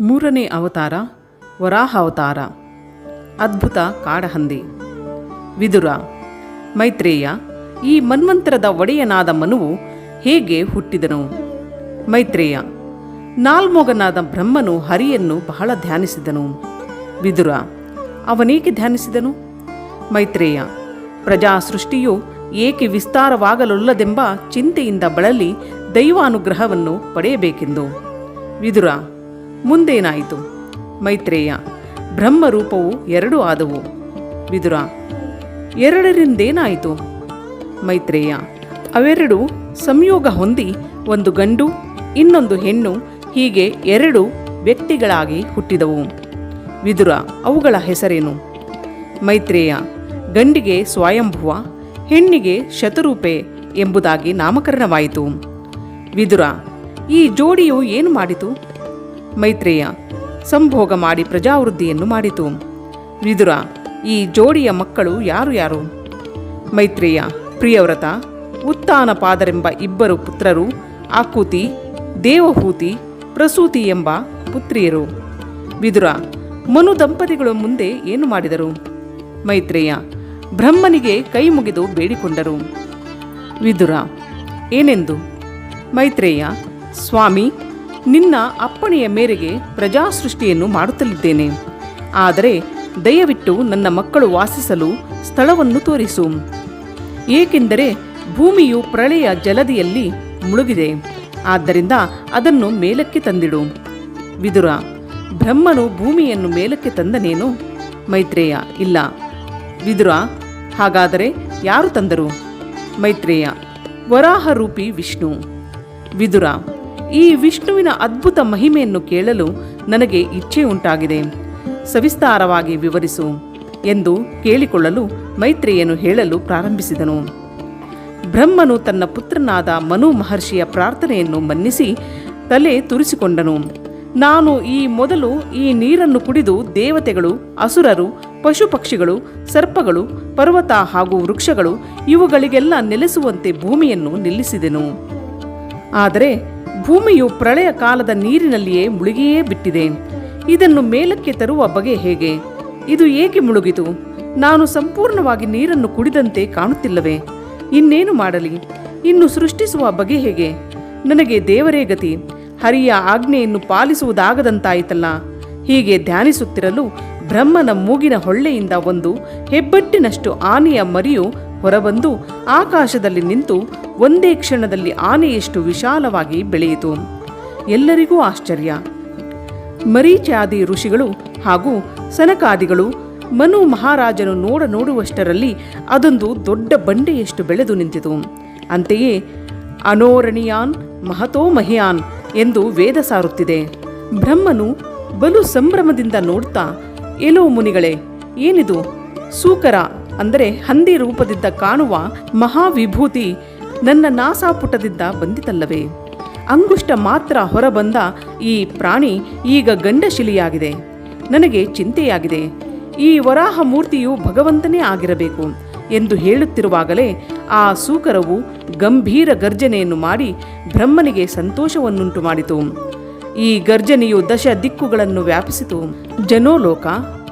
ಮೂರನೇ ಅವತಾರ ವರಾಹ ಅವತಾರ ಅದ್ಭುತ ಕಾಡಹಂದಿ. ವಿದುರ, ಮೈತ್ರೇಯ, ಈ ಮನ್ವಂತರದ ಒಡೆಯನಾದ ಮನುವು ಹೇಗೆ ಹುಟ್ಟಿದನು? ಮೈತ್ರೇಯ, ನಾಲ್ಮೊಗನಾದ ಬ್ರಹ್ಮನು ಹರಿಯನ್ನು ಬಹಳ ಧ್ಯಾನಿಸಿದನು. ವಿದುರ, ಅವನೇಕೆ ಧ್ಯಾನಿಸಿದನು? ಮೈತ್ರೇಯ ಪ್ರಜಾ ಸೃಷ್ಟಿಯು ಏಕೆ ವಿಸ್ತಾರವಾಗಲೊಲ್ಲದೆಂಬ ಚಿಂತೆಯಿಂದ ಬಳಲಿ ದೈವಾನುಗ್ರಹವನ್ನು ಪಡೆಯಬೇಕೆಂದು. ವಿದುರ ಮುಂದೇನಾಯಿತು? ಮೈತ್ರೇಯ, ಬ್ರಹ್ಮರೂಪವು ಎರಡು ಆದವು. ವಿದುರ, ಎರಡರಿಂದೇನಾಯಿತು? ಮೈತ್ರೇಯ, ಅವೆರಡು ಸಂಯೋಗ ಹೊಂದಿ ಒಂದು ಗಂಡು, ಇನ್ನೊಂದು ಹೆಣ್ಣು, ಹೀಗೆ ಎರಡು ವ್ಯಕ್ತಿಗಳಾಗಿ ಹುಟ್ಟಿದವು. ವಿದುರ, ಅವುಗಳ ಹೆಸರೇನು? ಮೈತ್ರೇಯ, ಗಂಡಿಗೆ ಸ್ವಯಂಭುವ, ಹೆಣ್ಣಿಗೆ ಶತರೂಪೆ ಎಂಬುದಾಗಿ ನಾಮಕರಣವಾಯಿತು. ವಿದುರ, ಈ ಜೋಡಿಯು ಏನು ಮಾಡಿತು? ಮೈತ್ರೇಯ, ಸಂಭೋಗ ಮಾಡಿ ಪ್ರಜಾವೃದ್ಧಿಯನ್ನು ಮಾಡಿತು. ವಿದುರ, ಈ ಜೋಡಿಯ ಮಕ್ಕಳು ಯಾರು ಯಾರು? ಮೈತ್ರೇಯ, ಪ್ರಿಯವ್ರತ ಉತ್ತಾನಪಾದರೆಂಬ ಇಬ್ಬರು ಪುತ್ರರು, ಆಕೂತಿ, ದೇವಹೂತಿ, ಪ್ರಸೂತಿ ಎಂಬ ಪುತ್ರಿಯರು. ವಿದುರ, ಮನು ದಂಪತಿಗಳು ಮುಂದೆ ಏನು ಮಾಡಿದರು? ಮೈತ್ರೇಯ, ಬ್ರಹ್ಮನಿಗೆ ಕೈ ಮುಗಿದು ಬೇಡಿಕೊಂಡರು. ವಿದುರ, ಏನೆಂದು? ಮೈತ್ರೇಯ, ಸ್ವಾಮಿ ನಿನ್ನ ಅಪ್ಪಣೆಯ ಮೇರೆಗೆ ಪ್ರಜಾಸೃಷ್ಟಿಯನ್ನು ಮಾಡುತ್ತಲಿದ್ದೇನೆ. ಆದರೆ ದಯವಿಟ್ಟು ನನ್ನ ಮಕ್ಕಳು ವಾಸಿಸಲು ಸ್ಥಳವನ್ನು ತೋರಿಸು. ಏಕೆಂದರೆ ಭೂಮಿಯು ಪ್ರಳಯ ಜಲದಿಯಲ್ಲಿ ಮುಳುಗಿದೆ. ಆದ್ದರಿಂದ ಅದನ್ನು ಮೇಲಕ್ಕೆ ತಂದಿಡು. ವಿದುರ, ಬ್ರಹ್ಮನು ಭೂಮಿಯನ್ನು ಮೇಲಕ್ಕೆ ತಂದನೇನು? ಮೈತ್ರೇಯ, ಇಲ್ಲ. ವಿದುರ, ಹಾಗಾದರೆ ಯಾರು ತಂದರು? ಮೈತ್ರೇಯ, ವರಾಹರೂಪಿ ವಿಷ್ಣು. ವಿದುರ ಈ ವಿಷ್ಣುವಿನ ಅದ್ಭುತ ಮಹಿಮೆಯನ್ನು ಕೇಳಲು ನನಗೆ ಇಚ್ಛೆ ಉಂಟಾಗಿದೆ. ಸವಿಸ್ತಾರವಾಗಿ ವಿವರಿಸು ಎಂದು ಕೇಳಿಕೊಳ್ಳಲು ಮೈತ್ರಿಯನ್ನು ಹೇಳಲು ಪ್ರಾರಂಭಿಸಿದನು. ಬ್ರಹ್ಮನು ತನ್ನ ಪುತ್ರನಾದ ಮನು ಮಹರ್ಷಿಯ ಪ್ರಾರ್ಥನೆಯನ್ನು ಮನ್ನಿಸಿ ತಲೆ ತುರಿಸಿಕೊಂಡನು. ನಾನು ಈ ಮೊದಲು ಈ ನೀರನ್ನು ಕುಡಿದು ದೇವತೆಗಳು, ಅಸುರರು ಪಶು ಪಕ್ಷಿಗಳು ಸರ್ಪಗಳು, ಪರ್ವತ ಹಾಗೂ ವೃಕ್ಷಗಳು ಇವುಗಳಿಗೆಲ್ಲ ನೆಲೆಸುವಂತೆ ಭೂಮಿಯನ್ನು ನಿಲ್ಲಿಸಿದೆನು. ಆದರೆ ಭೂಮಿಯು ಪ್ರಳಯ ಕಾಲದ ನೀರಿನಲ್ಲಿಯೇ ಮುಳುಗಿಯೇ ಬಿಟ್ಟಿದೆ. ಇದನ್ನು ಮೇಲಕ್ಕೆ ತರುವ ಬಗೆ ಹೇಗೆ? ಇದು ಏಕೆ ಮುಳುಗಿತು? ನಾನು ಸಂಪೂರ್ಣವಾಗಿ ನೀರನ್ನು ಕುಡಿದಂತೆ ಕಾಣುತ್ತಿಲ್ಲವೇ? ಇನ್ನೇನು ಮಾಡಲಿ? ಇನ್ನು ಸೃಷ್ಟಿಸುವ ಬಗೆ ಹೇಗೆ? ನನಗೆ ದೇವರೇ ಗತಿ. ಹರಿಯ ಆಜ್ಞೆಯನ್ನು ಪಾಲಿಸುವುದಾಗದಂತಾಯಿತಲ್ಲ. ಹೀಗೆ ಧ್ಯಾನಿಸುತ್ತಿರಲು ಬ್ರಹ್ಮನ ಮೂಗಿನ ಹೊಳ್ಳೆಯಿಂದ ಒಂದು ಹೆಬ್ಬಟ್ಟಿನಷ್ಟು ಆನೆಯ ಮರಿಯು ಹೊರಬಂದು ಆಕಾಶದಲ್ಲಿ ನಿಂತು ಒಂದೇ ಕ್ಷಣದಲ್ಲಿ ಆನೆಯಷ್ಟು ವಿಶಾಲವಾಗಿ ಬೆಳೆಯಿತು. ಎಲ್ಲರಿಗೂ ಆಶ್ಚರ್ಯ. ಮರೀಚಾದಿ ಋಷಿಗಳು ಹಾಗೂ ಸನಕಾದಿಗಳು ಮನು ಮಹಾರಾಜನು ನೋಡ ನೋಡುವಷ್ಟರಲ್ಲಿ ಅದೊಂದು ದೊಡ್ಡ ಬಂಡೆಯಷ್ಟು ಬೆಳೆದು ನಿಂತಿತು. ಅಂತೆಯೇ ಅನೋರಣೀಯಾನ್ ಮಹತೋ ಮಹಿಯಾನ್ ಎಂದು ವೇದ ಸಾರುತ್ತಿದೆ. ಬ್ರಹ್ಮನು ಬಲು ಸಂಭ್ರಮದಿಂದ ನೋಡ್ತಾ ಎಲೋ ಮುನಿಗಳೇ, ಏನಿದು? ಸೂಕರ, ಅಂದರೆ ಹಂದಿ ರೂಪದಿಂದ ಕಾಣುವ ಮಹಾವಿಭೂತಿ ನನ್ನ ನಾಸಾಪುಟದಿಂದ ಬಂದಿತಲ್ಲವೇ? ಅಂಗುಷ್ಟ ಮಾತ್ರ ಹೊರಬಂದ ಈ ಪ್ರಾಣಿ ಈಗ ಗಂಡಶಿಲಿಯಾಗಿದೆ. ನನಗೆ ಚಿಂತೆಯಾಗಿದೆ. ಈ ವರಾಹ ಮೂರ್ತಿಯು ಭಗವಂತನೇ ಆಗಿರಬೇಕು ಎಂದು ಹೇಳುತ್ತಿರುವಾಗಲೇ ಆ ಸೂಕರವು ಗಂಭೀರ ಗರ್ಜನೆಯನ್ನು ಮಾಡಿ ಬ್ರಹ್ಮನಿಗೆ ಸಂತೋಷವನ್ನುಂಟು ಮಾಡಿತು ಈ ಗರ್ಜನೆಯು ದಶ ದಿಕ್ಕುಗಳನ್ನು ವ್ಯಾಪಿಸಿತು. ಜನೋಲೋಕ,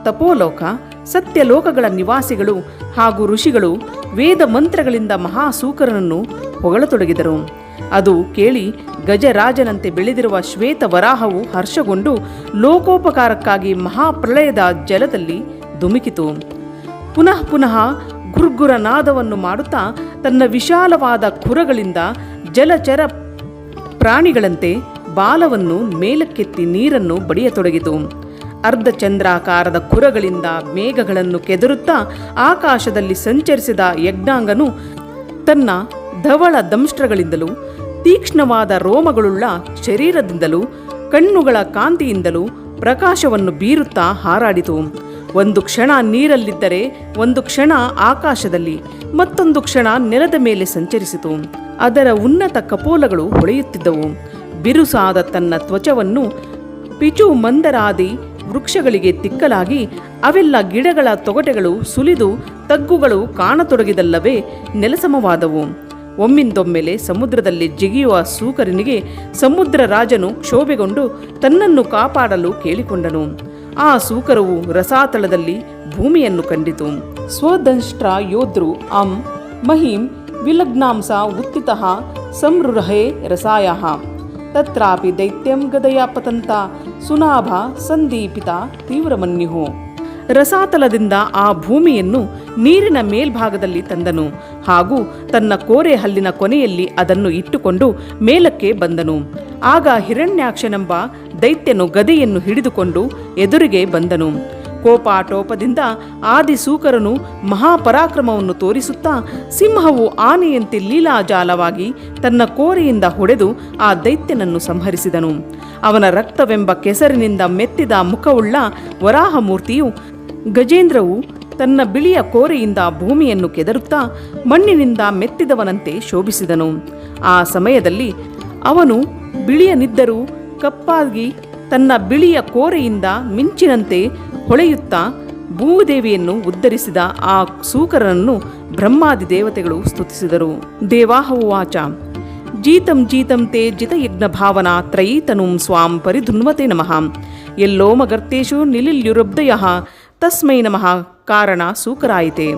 ತಪೋಲೋಕ, ಸತ್ಯಲೋಕಗಳ ನಿವಾಸಿಗಳು ಹಾಗೂ ಋಷಿಗಳು ವೇದ ಮಂತ್ರಗಳಿಂದ ಮಹಾಸೂಕರನನ್ನು ಹೊಗಳತೊಡಗಿದರು. ಅದು ಕೇಳಿ ಗಜರಾಜನಂತೆ ಬೆಳೆದಿರುವ ಶ್ವೇತ ವರಾಹವು ಹರ್ಷಗೊಂಡು ಲೋಕೋಪಕಾರಕ್ಕಾಗಿ ಮಹಾಪ್ರಳಯದ ಜಲದಲ್ಲಿ ಧುಮುಕಿತು. ಪುನಃ ಪುನಃ ಗುರ್ಗುರನಾದವನ್ನು ಮಾಡುತ್ತಾ ತನ್ನ ವಿಶಾಲವಾದ ಖುರಗಳಿಂದ ಜಲಚರ ಪ್ರಾಣಿಗಳಂತೆ ಬಾಲವನ್ನು ಮೇಲಕ್ಕೆತ್ತಿ ನೀರನ್ನು ಬಡಿಯತೊಡಗಿತು. ಅರ್ಧಚಂದ್ರಾಕಾರದ ಕುರಗಳಿಂದ ಮೇಘಗಳನ್ನು ಕೆದರುತ್ತಾ ಆಕಾಶದಲ್ಲಿ ಸಂಚರಿಸಿದ ಯಜ್ಞಾಂಗನು ತನ್ನ ಧವಳ ದಂಷ್ಟ್ರಗಳಿಂದಲೂ, ತೀಕ್ಷ್ಣವಾದ ರೋಮಗಳುಳ್ಳ ಶರೀರದಿಂದಲೂ, ಕಣ್ಣುಗಳ ಕಾಂತಿಯಿಂದಲೂ ಪ್ರಕಾಶವನ್ನು ಬೀರುತ್ತಾ ಹಾರಾಡಿತು. ಒಂದು ಕ್ಷಣ ನೀರಲ್ಲಿದ್ದರೆ ಒಂದು ಕ್ಷಣ ಆಕಾಶದಲ್ಲಿ, ಮತ್ತೊಂದು ಕ್ಷಣ ನೆಲದ ಮೇಲೆ ಸಂಚರಿಸಿತು. ಅದರ ಉನ್ನತ ಕಪೋಲಗಳು ಹೊಳೆಯುತ್ತಿದ್ದವು. ಬಿರುಸಾದ ತನ್ನ ತ್ವಚವನ್ನು ಪಿಚು ಮಂದರಾದಿ ವೃಕ್ಷಗಳಿಗೆ ತಿಕ್ಕಲಾಗಿ ಅವೆಲ್ಲ ಗಿಡಗಳ ತೊಗಟೆಗಳು ಸುಲಿದು ತಗ್ಗುಗಳು ಕಾಣತೊಡಗಿದಲ್ಲವೇ ನೆಲಸಮವಾದವು. ಒಮ್ಮಿಂದೊಮ್ಮೆಲೆ ಸಮುದ್ರದಲ್ಲಿ ಜಿಗಿಯುವ ಸೂಕರನಿಗೆ ಸಮುದ್ರ ರಾಜನು ಕ್ಷೋಭೆಗೊಂಡು ತನ್ನನ್ನು ಕಾಪಾಡಲು ಕೇಳಿಕೊಂಡನು. ಆ ಸೂಕರವು ರಸಾತಳದಲ್ಲಿ ಭೂಮಿಯನ್ನು ಕಂಡಿತು. ಸ್ವದಂಷ್ಟ್ರ ಯೋಧೃ ಅಂ ಮಹಿಂ ವಿಲಗ್ನಾಂಸ ಉತ್ತಿತಃ ಸಂರುರಹೆ ರಸಾಯ. ತತ್ರಾಪಿ ದೈತ್ಯಂ ಗದಯ ಪತಂತ ಸುನಾಭ ಸಂದೀಪಿತ ತೀವ್ರಮನ್ಯುಹು. ರಸಾತಲದಿಂದ ಆ ಭೂಮಿಯನ್ನು ನೀರಿನ ಮೇಲ್ಭಾಗದಲ್ಲಿ ತಂದನು ಹಾಗೂ ತನ್ನ ಕೋರೆ ಹಲ್ಲಿನ ಕೊನೆಯಲ್ಲಿ ಅದನ್ನು ಇಟ್ಟುಕೊಂಡು ಮೇಲಕ್ಕೆ ಬಂದನು. ಆಗ ಹಿರಣ್ಯಾಕ್ಷನೆಂಬ ದೈತ್ಯನು ಗದೆಯನ್ನು ಹಿಡಿದುಕೊಂಡು ಎದುರಿಗೆ ಬಂದನು. ಕೋಪಾಟೋಪದಿಂದ ಆದಿಸೂಕರನು ಮಹಾಪರಾಕ್ರಮವನ್ನು ತೋರಿಸುತ್ತಾ ಸಿಂಹವು ಆನೆಯಂತೆ ಲೀಲಾಜಾಲವಾಗಿ ತನ್ನ ಕೋರೆಯಿಂದ ಹೊಡೆದು ಆ ದೈತ್ಯನನ್ನು ಸಂಹರಿಸಿದನು. ಅವನ ರಕ್ತವೆಂಬ ಕೆಸರಿನಿಂದ ಮೆತ್ತಿದ ಮುಖವುಳ್ಳ ವರಾಹಮೂರ್ತಿಯು ಗಜೇಂದ್ರವು ತನ್ನ ಬಿಳಿಯ ಕೋರೆಯಿಂದ ಭೂಮಿಯನ್ನು ಕೆದರುತ್ತಾ ಮಣ್ಣಿನಿಂದ ಮೆತ್ತಿದವನಂತೆ ಶೋಭಿಸಿದನು. ಆ ಸಮಯದಲ್ಲಿ ಅವನು ಬಿಳಿಯನಿದ್ದರೂ ಕಪ್ಪಾಗಿ ತನ್ನ ಬಿಳಿಯ ಕೋರೆಯಿಂದ ಮಿಂಚಿನಂತೆ ಹೊಳೆಯುತ್ತಾ ಭೂದೇವಿಯನ್ನು ಉದ್ಧರಿಸಿದ ಆ ಸೂಕರನನ್ನು ಬ್ರಹ್ಮಾದಿ ದೇವತೆಗಳು ಸ್ತುತಿಸಿದರು. ದೇವಾಹವಾಚ ಜೀತಂ ಜೀತಂ ತೇ ಜಿತಯಜ್ಞ ಭಾವನಾ ತ್ರಯೀತನುಂ ಸ್ವಾಂ ಪರಿಧುನ್ವತೆ ನಮಃ. ಎಲ್ಲೋ ಮಗರ್ತೇಶು ನಿಲಿಲ್ಯುರುಬ್ಧಯ. ತಸ್ಮೈ ನಮಃ. ಕಾರಣ ಸೂಕರಾಯಿತೆ.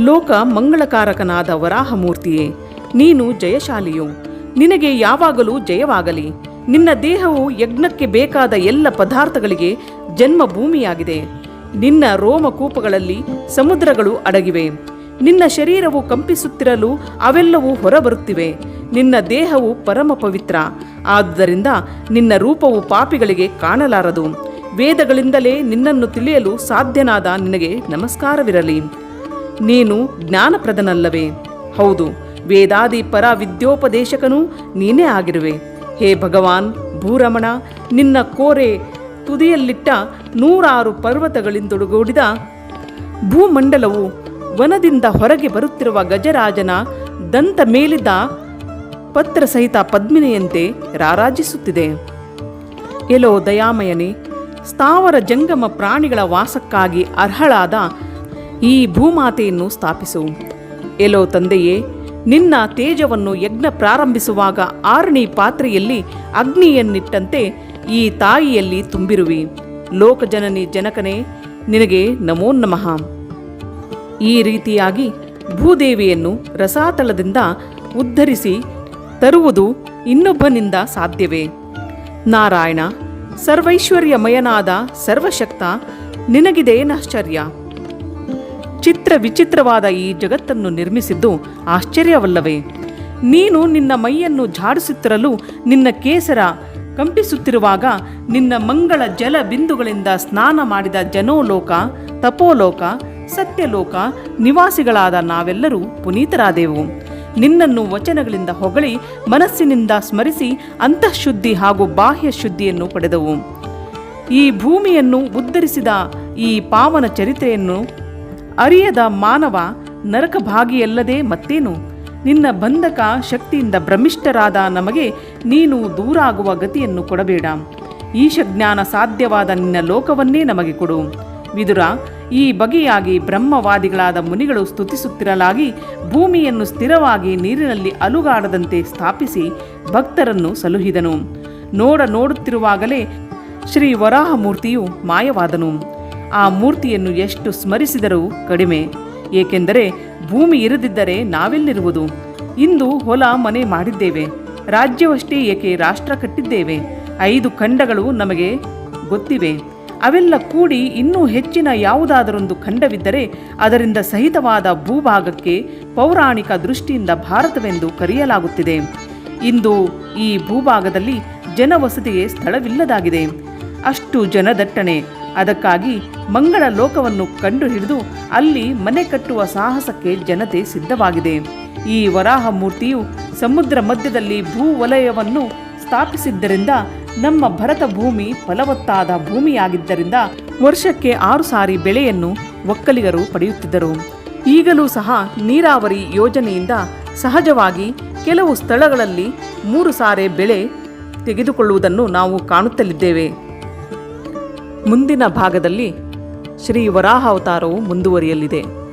ಲೋಕ ಮಂಗಳಕಾರಕನಾದ ವರಾಹಮೂರ್ತಿಯೇ. ನೀನು ಜಯಶಾಲಿಯು. ನಿನಗೆ ಯಾವಾಗಲೂ ಜಯವಾಗಲಿ. ನಿನ್ನ ದೇಹವು ಯಜ್ಞಕ್ಕೆ ಬೇಕಾದ ಎಲ್ಲ ಪದಾರ್ಥಗಳಿಗೆ ಜನ್ಮಭೂಮಿಯಾಗಿದೆ. ನಿನ್ನ ರೋಮಕೂಪಗಳಲ್ಲಿ ಸಮುದ್ರಗಳು ಅಡಗಿವೆ. ನಿನ್ನ ಶರೀರವು ಕಂಪಿಸುತ್ತಿರಲು ಅವೆಲ್ಲವೂ ಹೊರಬರುತ್ತಿವೆ. ನಿನ್ನ ದೇಹವು ಪರಮ ಪವಿತ್ರ ಆದ್ದರಿಂದ ನಿನ್ನ ರೂಪವು ಪಾಪಿಗಳಿಗೆ ಕಾಣಲಾರದು. ವೇದಗಳಿಂದಲೇ ನಿನ್ನನ್ನು ತಿಳಿಯಲು ಸಾಧ್ಯನಾದ ನಿನಗೆ ನಮಸ್ಕಾರವಿರಲಿ. ನೀನು ಜ್ಞಾನಪ್ರದನಲ್ಲವೇ. ಹೌದು, ವೇದಾದಿ ಪರ ವಿದ್ಯೋಪದೇಶಕನೂ ನೀನೇ ಆಗಿರುವೆ. ಹೇ ಭಗವಾನ್, ಭೂರಮಣ, ನಿನ್ನ ಕೋರೆ ತುದಿಯಲ್ಲಿಟ್ಟ ನೂರಾರು ಪರ್ವತಗಳಿಂದೊಡಗೂಡಿದ ಭೂಮಂಡಲವು ವನದಿಂದ ಹೊರಗೆ ಬರುತ್ತಿರುವ ಗಜರಾಜನ ದಂತ ಮೇಲಿದ್ದ ಪತ್ರ ಸಹಿತ ಪದ್ಮಿನಿಯಂತೆ ರಾರಾಜಿಸುತ್ತಿದೆ. ಎಲೋ ದಯಾಮಯನೇ, ಸ್ಥಾವರ ಜಂಗಮ ಪ್ರಾಣಿಗಳ ವಾಸಕ್ಕಾಗಿ ಅರ್ಹಳಾದ ಈ ಭೂಮಾತೆಯನ್ನು ಸ್ಥಾಪಿಸು. ಎಲೋ ತಂದೆಯೇ ನಿನ್ನ ತೇಜವನ್ನು ಯಜ್ಞ ಪ್ರಾರಂಭಿಸುವಾಗ ಆರಣಿ ಪಾತ್ರೆಯಲ್ಲಿ ಅಗ್ನಿಯನ್ನಿಟ್ಟಂತೆ ಈ ತಾಯಿಯಲ್ಲಿ ತುಂಬಿರುವಿ. ಲೋಕಜನನಿ ಜನಕನೇ, ನಿನಗೆ ನಮೋ ನಮಃ. ಈ ರೀತಿಯಾಗಿ ಭೂದೇವಿಯನ್ನು ರಸಾತಲದಿಂದ ಉದ್ಧರಿಸಿ ತರುವುದು ಇನ್ನೊಬ್ಬನಿಂದ ಸಾಧ್ಯವೇ. ನಾರಾಯಣ, ಸರ್ವೈಶ್ವರ್ಯಮಯನಾದ ಸರ್ವಶಕ್ತ ನಿನಗಿದೇನಾಶ್ಚರ್ಯ ಚಿತ್ರ ವಿಚಿತ್ರವಾದ ಈ ಜಗತ್ತನ್ನು ನಿರ್ಮಿಸಿದ್ದು ಆಶ್ಚರ್ಯವಲ್ಲವೇ? ನೀನು ನಿನ್ನ ಮೈಯನ್ನು ಝಾಡಿಸುತ್ತಿರಲು ನಿನ್ನ ಕೇಸರ ಕಂಪಿಸುತ್ತಿರುವಾಗ ನಿನ್ನ ಮಂಗಳ ಜಲ ಬಿಂದುಗಳಿಂದ ಸ್ನಾನ ಮಾಡಿದ ಜನೋಲೋಕ, ತಪೋಲೋಕ, ಸತ್ಯಲೋಕ, ನಿವಾಸಿಗಳಾದ ನಾವೆಲ್ಲರೂ ಪುನೀತರಾದೆವು. ನಿನ್ನನ್ನು ವಚನಗಳಿಂದ ಹೊಗಳಿ ಮನಸ್ಸಿನಿಂದ ಸ್ಮರಿಸಿ ಅಂತಃಶುದ್ಧಿ ಹಾಗೂ ಬಾಹ್ಯ ಶುದ್ಧಿಯನ್ನು ಪಡೆದವು. ಈ ಭೂಮಿಯನ್ನು ಉದ್ಧರಿಸಿದ ಈ ಪಾವನ ಚರಿತ್ರೆಯನ್ನು ಅರಿಯದ ಮಾನವ ನರಕ ಭಾಗಿಯಲ್ಲದೆ ಮತ್ತೇನು? ನಿನ್ನ ಬಂಧಕ ಶಕ್ತಿಯಿಂದ ಭ್ರಮಿಷ್ಠರಾದ ನಮಗೆ ನೀನು ದೂರಾಗುವ ಗತಿಯನ್ನು ಕೊಡಬೇಡ. ಈಶಜ್ಞಾನ ಸಾಧ್ಯವಾದ ನಿನ್ನ ಲೋಕವನ್ನೇ ನಮಗೆ ಕೊಡು. ವಿದುರ, ಈ ಬಗೆಯಾಗಿ ಬ್ರಹ್ಮವಾದಿಗಳಾದ ಮುನಿಗಳು ಸ್ತುತಿಸುತ್ತಿರಲಾಗಿ ಭೂಮಿಯನ್ನು ಸ್ಥಿರವಾಗಿ ನೀರಿನಲ್ಲಿ ಅಲುಗಾಡದಂತೆ ಸ್ಥಾಪಿಸಿ ಭಕ್ತರನ್ನು ಸಲುಹಿದನು. ನೋಡ ನೋಡುತ್ತಿರುವಾಗಲೇ ಶ್ರೀ ವರಾಹಮೂರ್ತಿಯು ಮಾಯವಾದನು. ಆ ಮೂರ್ತಿಯನ್ನು ಎಷ್ಟು ಸ್ಮರಿಸಿದರೂ ಕಡಿಮೆ. ಏಕೆಂದರೆ ಭೂಮಿ ಇರದಿದ್ದರೆ ನಾವೆಲ್ಲಿರುವುದು. ಇಂದು ಹೊಲ ಮನೆ ಮಾಡಿದ್ದೇವೆ. ರಾಜ್ಯವಷ್ಟೇ ಏಕೆ ರಾಷ್ಟ್ರ ಕಟ್ಟಿದ್ದೇವೆ. ಐದು ಖಂಡಗಳು ನಮಗೆ ಗೊತ್ತಿವೆ. ಅವೆಲ್ಲ ಕೂಡಿ ಇನ್ನೂ ಹೆಚ್ಚಿನ ಯಾವುದಾದರೊಂದು ಖಂಡವಿದ್ದರೆ ಅದರಿಂದ ಸಹಿತವಾದ ಭೂಭಾಗಕ್ಕೆ ಪೌರಾಣಿಕ ದೃಷ್ಟಿಯಿಂದ ಭಾರತವೆಂದು ಕರೆಯಲಾಗುತ್ತಿದೆ. ಇಂದು ಈ ಭೂಭಾಗದಲ್ಲಿ ಜನವಸತಿಗೆ ಸ್ಥಳವಿಲ್ಲದಾಗಿದೆ. ಅಷ್ಟು ಜನದಟ್ಟಣೆ. ಅದಕ್ಕಾಗಿ ಮಂಗಳ ಲೋಕವನ್ನು ಕಂಡುಹಿಡಿದು ಅಲ್ಲಿ ಮನೆ ಕಟ್ಟುವ ಸಾಹಸಕ್ಕೆ ಜನತೆ ಸಿದ್ಧವಾಗಿದೆ. ಈ ವರಾಹ ಮೂರ್ತಿಯು ಸಮುದ್ರ ಮಧ್ಯದಲ್ಲಿ ಭೂ ವಲಯವನ್ನು ಸ್ಥಾಪಿಸಿದ್ದರಿಂದ ನಮ್ಮ ಭರತ ಭೂಮಿ ಫಲವತ್ತಾದ ಭೂಮಿಯಾಗಿದ್ದರಿಂದ ವರ್ಷಕ್ಕೆ ಆರು ಸಾರಿ ಬೆಳೆಯನ್ನು ಒಕ್ಕಲಿಗರು ಪಡೆಯುತ್ತಿದ್ದರು. ಈಗಲೂ ಸಹ ನೀರಾವರಿ ಯೋಜನೆಯಿಂದ ಸಹಜವಾಗಿ ಕೆಲವು ಸ್ಥಳಗಳಲ್ಲಿ ಮೂರು ಸಾರೆ ಬೆಳೆ ತೆಗೆದುಕೊಳ್ಳುವುದನ್ನು ನಾವು ಕಾಣುತ್ತಲಿದ್ದೇವೆ. ಮುಂದಿನ ಭಾಗದಲ್ಲಿ ಶ್ರೀ ವರಾಹ ಅವತಾರವು ಮುಂದುವರಿಯಲಿದೆ.